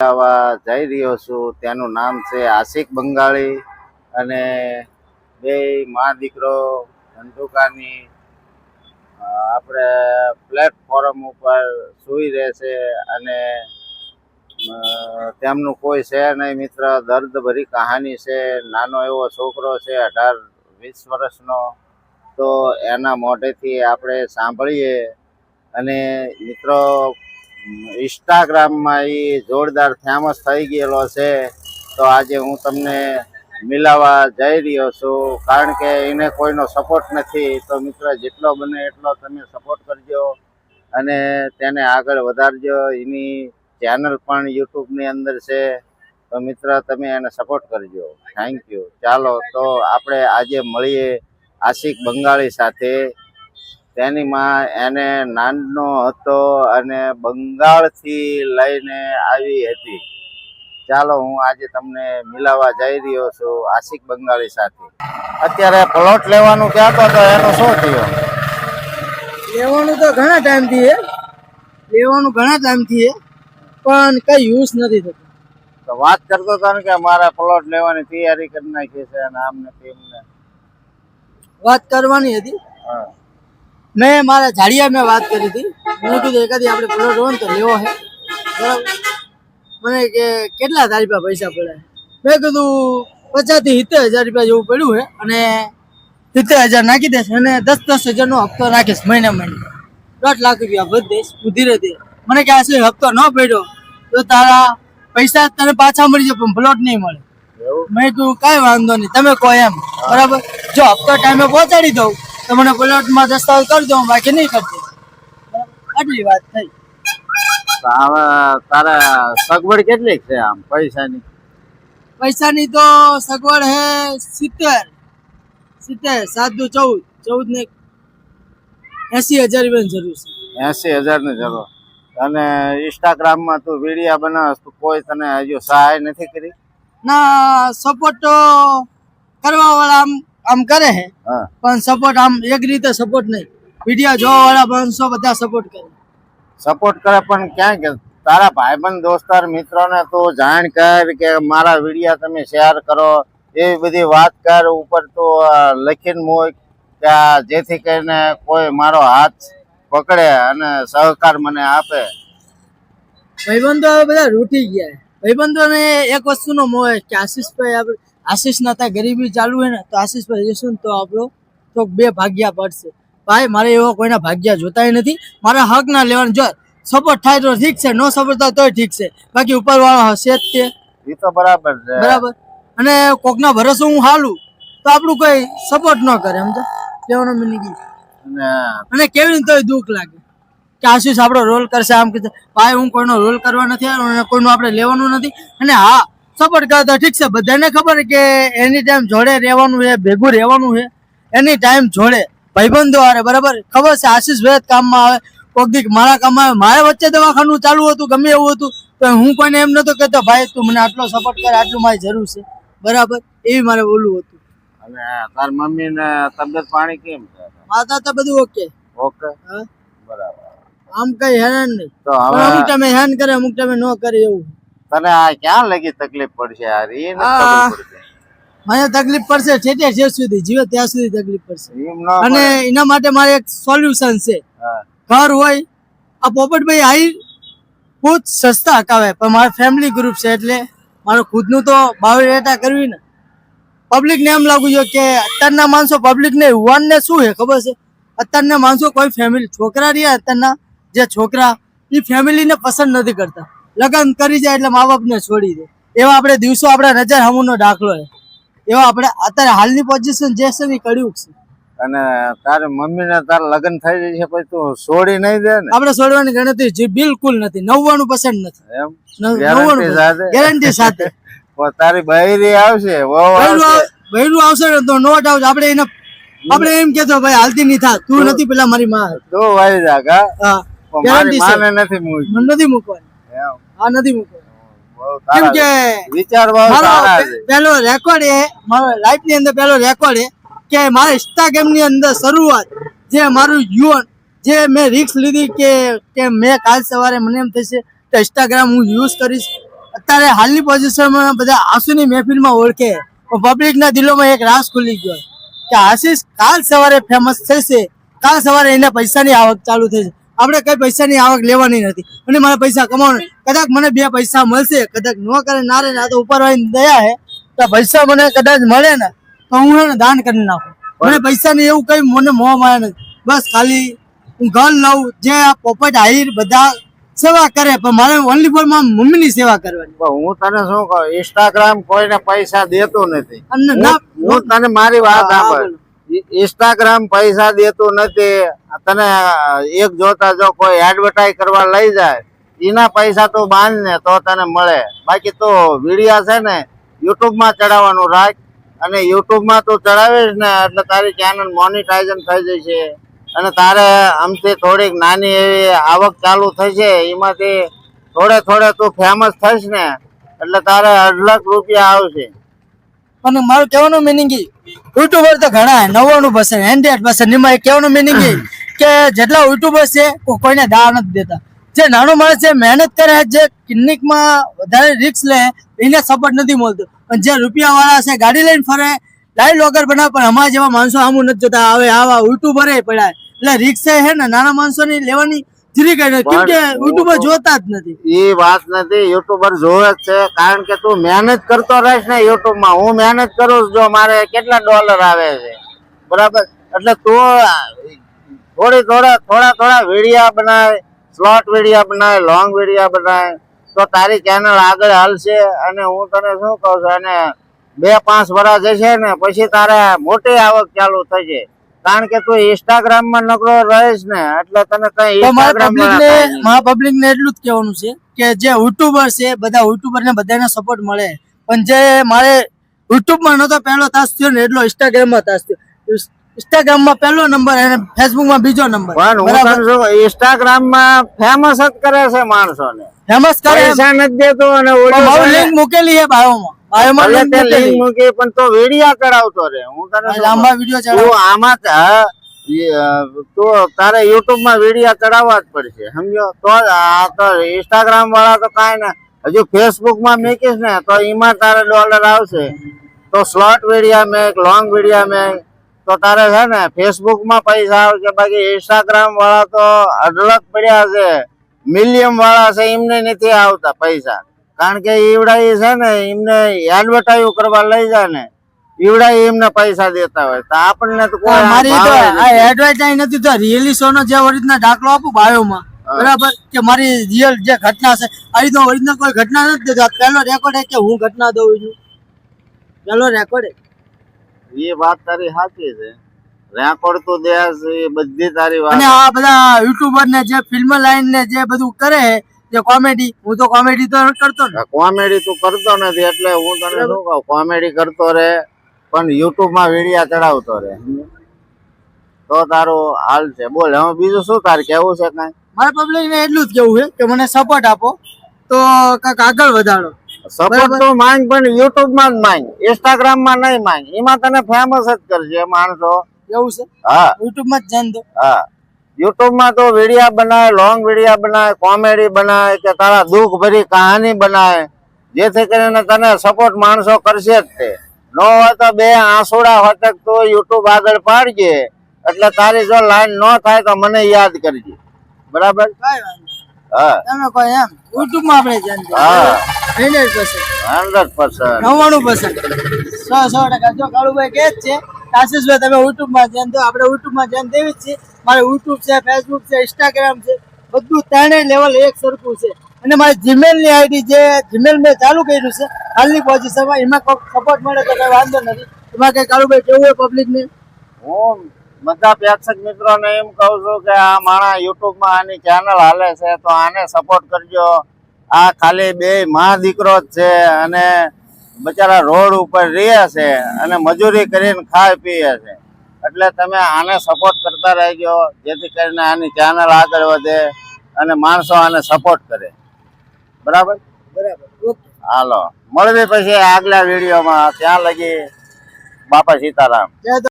આવા જઈ રહ્યો છું. તેનું નામ છે આશિક બંગાળી અને બે મા દીકરો ધંધુકાની આપણે પ્લેટફોર્મ ઉપર સૂઈ રહેશે અને તેમનું કોઈ છે નહીં મિત્ર. દર્દભરી કહાની છે. નાનો એવો છોકરો છે, અઢાર, વીસ વર્ષનો. તો એના મોઢેથી આપણે સાંભળીએ અને મિત્રો ઇન્સ્ટાગ્રામમાં એ જોરદાર ફેમસ થઈ ગયેલો છે. તો આજે હું તમને મિલાવા જઈ રહ્યો છું. કારણ કે એને કોઈનો સપોર્ટ નથી. તો મિત્ર, જેટલો બને એટલો તમે સપોર્ટ કરજો અને તેને આગળ વધારજો. એની ચેનલ પણ યુટ્યુબની અંદર છે. તો મિત્ર, તમે એને સપોર્ટ કરજો. થેન્ક યુ ચાલો, તો આપણે આજે મળીએ આશિક બંગાળી સાથે. તેની માં એને નાનનો હતો અને બંગાળથી લઈને આવી હતી. ચાલો હું આજે તમને મિલાવા જઈ રહ્યો છું આશિક બંગાળી સાથે. અત્યારે પ્લોટ લેવાનું કહેતો તો એનું શું થયું? લેવાનું તો ઘણા ટાઈમથી હે લેવાનું ઘણા ટાઈમથી પણ કઈ યુઝ નથી થતું. તો વાત કરતો હતો ને કે મારે પ્લોટ લેવાની તૈયારી કરી નાખી છે અને આમ ને તેમ ને વાત કરવાની હતી. હા. મેં મારા જાડિયા મેં વાત કરી હતી. મેં કીધું એકાદી આપણે પ્લોટ હોય તો લેવો હે. બરાબર? મને કે કેટલા તારી પાસે પડ્યા? મેં કીધું પચાસથી સિત્તેર હજાર રૂપિયા જેવું પડ્યું છે અને સિત્તેર હજાર નાખી દઈશ અને દસ દસ હજારનો હપ્તો નાખીશ મહિને મહિને. દોઢ લાખ રૂપિયા વધીશ હું ધીરે ધીરે મને કે આશરે હપ્તો ન પડ્યો? તો તારા પૈસા તને પાછા મળી જાય પણ પ્લોટ નહીં મળે. મેં કીધું કાંઈ વાંધો નહીં તમે કહો એમ. બરાબર? જો હપ્તો ટાઈમે પહોંચાડી દઉં. તો મને પ્લોટમાં દસ્તાવેજ કરી દઉં બાકી નહીં કરતો? આટલી વાત થઈ. હવે તારે સગવડ કેટલી છે આમ પૈસાની? પૈસાની તો સગવડ હે સિત્તેર. સિત્તેર સાત દુ ચૌદ. ચૌદ ને એસી હજાર રૂપિયાની જરૂર છે. એસી હજારની જરૂર. અને ઇન્સ્ટાગ્રામમાં તું વિડીયા બનાવસ તો કોઈ તને હજુ સહાય નથી કરી? ના સપોર્ટ કરવા વાળા આમ આમ કરે હે. પણ સપોર્ટ આમ એક રીતે સપોર્ટ નહીં. વીડિયો જોવા વાળા માણસો બધા સપોર્ટ કરે. સપોર્ટ કરે પણ ક્યાં કે તારા ભાઈબંધ દોસ્તાર મિત્રોને તું જાણ કર કે મારા વિડિયા તમે શેર કરો. એવી બધી વાત કર ઉપર તો લખીને મૂક કે જેથી કરીને કોઈ મારો હાથ પકડે અને સહકાર મને આપે. ભાઈબંધો બધા રૂટી ગયા ભાઈબંધોને એક વસ્તુનો મોહ છે કે આશીષભાઈ આપણે આશીષના ત્યાં ગરીબી ચાલુ હોય ને તો આશીષભાઈ જઈશું ને તો આપણો તો બે ભાગ્યા પડશે. ભાઈ મારે એવો કોઈના ભાગ્યા જોતાય નથી. મારા હક ના લેવાનું. જો સપોર્ટ થાય તો ઠીક છે નો સપોર્ટ થાય તોય ઠીક છે. બાકી ઉપરવાળો હશે જ તે. એ તો બરાબર છે. બરાબર. અને કોકના ભરોસે હું હાલું તો આપણું કોઈ સપોર્ટ ન કરે સમજો કહેવાનો મિનિંગ અને કેવી રીતે દુઃખ લાગે? કે આશીષ આપણો રોલ કરશે આમ કીધું ભાઈ હું કોઈનો રોલ કરવા નથી આવ્યો અને કોઈનું આપણે લેવાનું નથી. અને હા સપોર્ટ કરે તો ઠીક છે. બધાને ખબર કે એની ટાઈમ જોડે રહેવાનું છે ભેગું રહેવાનું છે. એની ટાઈમ જોડે ભાઈબંધો હારે બરાબર? ખબર છે? આશીષ ભાઈ જ કામમાં આવે. કોક દીક મારા કામમાં આવે. મારે વચ્ચે દવાખાનું ચાલુ હતું ગમે એવું હતું. તો હું કોઈને એમ નતો કહેતો ભાઈ તું મને આટલો સપોર્ટ કર આટલું મારી જરૂર છે. બરાબર? એવી મારે બોલવું હતું. અને તાર મમ્મી ને તબિયત પાણી કેમ છે? માતા તો બધું ઓકે ઓકે બરાબર. આમ કઈ હેરાન નહીં. તો પણ અમુક હવે ટાઈમે હેરાન કરે અમુક ટાઈમે ન કરે એવું. તને આ ક્યાં લગી તકલીફ પડશે યાર એ. મને તકલીફ પડશે ઠેઠે ઠેઠ સુધી જીવે ત્યાં સુધી તકલીફ પડશે. અને એના માટે મારે એક સોલ્યુશન છે. ઘર હોય આ પોપટભાઈ આઈ ખુદ સસ્તા હકાવે પણ મારા ફેમિલી ગ્રુપ છે એટલે મારું ખુદનું તો બાયોડેટા કરવી ને. પબ્લિક ને એમ લાગુ છે કે અત્યારના માણસો પબ્લિક ને શું છે ખબર છે? અત્યારના માણસો કોઈ ફેમિલી છોકરા રહ્યા અત્યારના જે છોકરા એ ફેમિલીને પસંદ નથી કરતા. લગ્ન કરી જાય એટલે મા બાપને છોડી દે. એવા આપણે દિવસો આપણે નજર હમુનો દાખલો છે. એવા આપણે અત્યારે હાલની પોઝિશન જે છે ને કર્યું છે. અને તારી મમ્મી ને તારા લગ્ન થઈ જશે પછી તું છોડી નહીં દે ને? આપણે છોડવાની ગણતરી જે બિલકુલ નથી. નવ્વાણું પર્સન્ટ નથી. એમ? ગેરંટી સાથે? તારી બૈરી આવશે બૈરું આવશે. આવશે ને તો નો ડાઉટ આપણે એને આપણે એમ કેતો ભાઈ હાલતી નહીં થા તું નથી પેલા મારી માં. તો વાઈ જા કા હા. ગેરંટી નથી મૂકી મને નથી મૂકવાની. આ નથી મૂકવાની કેમ કે વિચાર પહેલો રેકોર્ડ એ મારા લાઈફની અંદર પહેલો રેકોર્ડ એ કે મારા ઇન્સ્ટાગ્રામની અંદર શરૂઆત જે મારું યુવન જે મેં રિક્સ લીધી કે કે મેં કાલ સવારે મને એમ થશે કે ઇન્સ્ટાગ્રામ હું યુઝ કરીશ. અત્યારે હાલની પોઝિશનમાં બધા આંસુની મહેફિલમાં ઓળખે. પબ્લિકના દિલોમાં એક રાસ ખુલી ગયો. કે આશીષ કાલ સવારે ફેમસ થશે. કાલ સવારે એને પૈસાની આવક ચાલુ થશે. આપણે કઈ પૈસાની આવક લેવાની નથી. અને મારે પૈસા કમાવાના. કદાચ મને બે પૈસા મળશે કદાચ ન કરે ના રે ના તો ઉપર દયા હે. તો પૈસા મને કદાચ મળે ને તો હું એને દાન કરી નાખું. મને પૈસાની એવું કઈ મને મોહ માયા નથી. બસ ખાલી હું ઘર લઉં જે આ પોપટ આહિર બધા સેવા કરે પણ મારે ઓનલી ફોર મારા મમ્મીની સેવા કરવાની. હું તને શું કહું ઇન્સ્ટાગ્રામ કોઈને પૈસા દેતો નથી. ના હું તને મારી વાત સાંભળ. ઇન્સ્ટાગ્રામ પૈસા દેતો નથી તને એક જોતા જો કોઈ એડવર્ટાઈઝ કરવા લઈ જાય, એના પૈસા તું બાંધ ને તો તને મળે. બાકી તું વિડીયા છે ને, યુટ્યુબમાં ચડાવવાનું રાખ. અને યુટ્યુબમાં તું ચડાવીશ ને, એટલે તારી ચેનલ મોનિટાઇઝન થઈ જશે. અને તારે આમથી થોડીક નાની એવી આવક ચાલુ થશે, એમાંથી થોડે થોડે તું ફેમસ થઈશ ને, એટલે તારે અઢ લાખ રૂપિયા આવશે. પણ મારું કહેવાનું મિનિંગ યુટ્યુબર તો ઘણા, નવ્વાણું પર્સન્ટ હંડ્રેડ પર્સન્ટ એમાં કહેવાનું મિનિંગ કે જેટલા યુટ્યુબર છે કોઈને દાવ નથી દેતા. જે નાનો માણસ છે, મહેનત કરે જે ક્લિનિકમાં વધારે રિક્સ લે, એને સપોર્ટ નથી મળતો. પણ જે રૂપિયા વાળા છે, ગાડી લઈને ફરે લાઈવ લોગર બનાવે, પણ અમારા જેવા માણસો આમું નથી જોતા. હવે આવા યુટ્યુબરે પડ્યા. એટલે રિક્સ છે ને, નાના માણસોની લેવાની જરી કઈ નથી કેમ કે યુટ્યુબર જોતા જ નથી. એ વાત નથી. યુટ્યુબર જોવે છે. કારણ કે તું મહેનત કરતો રહીશ ને યુટ્યુબ હું મહેનત કરું જો મારે કેટલા ડોલર આવે છે. બરાબર? એટલે તું થોડી થોડા થોડા થોડા વિડીયા બનાવે. સ્લોટ વિડીયા બનાય લોંગ વિડીયા બનાય તો તારી ચેનલ આગળ હાલશે અને હું તને શું કહું છું? અને બે પાંચ વર્ષ જશે ને પછી તારે મોટી આવક ચાલુ થશે. કારણ કે તું ઇન્સ્ટાગ્રામમાં નકરો રહીશ ને એટલે તને કઈ મારા પબ્લિક ને એટલું જ કહેવાનું છે કે જે યુટ્યુબર છે બધા યુટ્યુબર ને બધાને સપોર્ટ મળે. પણ જે મારે યુટ્યુબમાં નતો પહેલો તાસ થયો ને એટલો ઇન્સ્ટાગ્રામમાં તાસ થયો. ઇન્સ્ટાગ્રામમાં પહેલો નંબર અને ફેસબુકમાં બીજો નંબર ઇન્સ્ટાગ્રામમાં ફેમસ જ કરે છે માણસો ને ફેમસ કરે છે નથી દેતો અને મૂકેલી છે ભાવમાં લિંક તે link મૂકેલી મૂકી પણ તો વિડિયા કરાવતો રે હું તને લાંબા ચડાવ. આમાં તું તારે યુટ્યુબમાં વિડિયા ચડાવવા જ પડશે સમજો? તો આ તો ઇન્સ્ટાગ્રામ વાળા તો કાંઈ ના હજુ ફેસબુકમાં મૂકીશ ને તો એમાં તારે ડોલર આવશે. તો સ્લોટ વિડિયા મેક લોંગ વિડિયા મેક તો તારે છે ને ફેસબુકમાં પૈસા આવશે બાકી ઇન્સ્ટાગ્રામ વાળા તો અઢળક પડ્યા છે. મિલિયમ વાળા છે એમને નથી આવતા પૈસા. કારણ કે ઈવડા છે ને એમને એડવર્ટાઈઝ કરવા લઈ જાય ને ઈવડા એમને પૈસા દેતા હોય. તો આપણને તો કોઈ મારી તો આ એડવર્ટાઈઝ નથી તો રિયલી શો નો જે ઓરિજિનલ દાખલો આપું બાયોમાં બરાબર? કે મારી રિયલ જે ઘટના છે આ રીતનો ઓરિજિનલ કોઈ ઘટના નથી દેતો પહેલો રેકોર્ડ છે કે હું ઘટના દઉં છું? પહેલો રેકોર્ડ એ વાત તારી સાચી છે. રેકોર્ડ તો દે એ બધી તારી અને આ બધા યુટ્યુબર ને જે ફિલ્મ લાઈન ને જે બધું કરે જે કોમેડી હું તો કોમેડી તો કરતો કોમેડી તું કરતો નથી એટલે હું તને શું કહું કોમેડી કરતો રે પણ યુટ્યુબમાં વિડિયા ચડાવતો રે તો તારું હાલ છે. બોલ હવે બીજું શું તારે કેવું છે કઈ? મારા પબ્લિક ને એટલું જ કેવું છે કે મને સપોર્ટ આપો. તો કાંઈક આગળ વધારો. સપોર્ટ તો માંગ પણ યુટ્યુબમાં જ માંગ. ઇન્સ્ટાગ્રામમાં નહીં માંગ. એમાં તને ફેમસ જ કરશે માણસો. એવું છે? હા. યુટ્યુબમાં જ જાણ દો. હા. યુટ્યુબમાં તો વિડીયા બનાવે લોંગ વિડીયા બનાવે કોમેડી બનાવે કે તારા દુઃખ ભરી કહાની બનાવે. જેથી કરીને તને સપોર્ટ માણસો કરશે જ તે. ન હોય તો બે આંસુડા હોતક તો યુટ્યુબ આગળ પાડજે. એટલે તારી જો લાઈન ન થાય તો મને યાદ કરજે. બરાબર? હા. તમે કહો એમ યુટ્યુબ આપણે ધ્યાન હા. હંડ્રેડ પર્સન્ટ હંડ્રેડ પર્સન્ટ નવ્વાણું પર્સન્ટ સો સો ટકા. જો કાળુભાઈ કે જ છે આશીષભાઈ તમે યુટ્યુબમાં ધ્યાન દો આપણે યુટ્યુબમાં ધ્યાન દેવી જ છે મારે યુટ્યુબ છે ફેસબુક છે ઇન્સ્ટાગ્રામ છે, બધું ત્રણેય લેવલ એક સરખું છે. અને મારી જીમેલની આઈડી જે જીમેલ મેં ચાલુ કર્યું છે, હાલની પોઝિશનમાં એમાં કોઈ સપોર્ટ મળે તો કંઈ વાંધો નથી. એમાં કઈ કાળુભાઈ કેવું હોય પબ્લિક ને? હું બધા પ્રેક્ષક મિત્રોને એમ કહું છું કે આ માણા યુટ્યુબમાં આની ચેનલ હાલે છે, તો આને સપોર્ટ કરજો. આ ખાલી બે મા દીકરો જ છે અને બચારા રોડ ઉપર રહે છે અને મજૂરી કરીને ખાય પીએ છે. એટલે તમે આને સપોર્ટ કરતા રહેજો જેથી કરીને આની ચેનલ આગળ વધે અને માણસો આને સપોર્ટ કરે. બરાબર? બરાબર. હાલો. મળવી પછી આગલા વિડીયોમાં. ત્યાં લગી બાપા સીતારામ.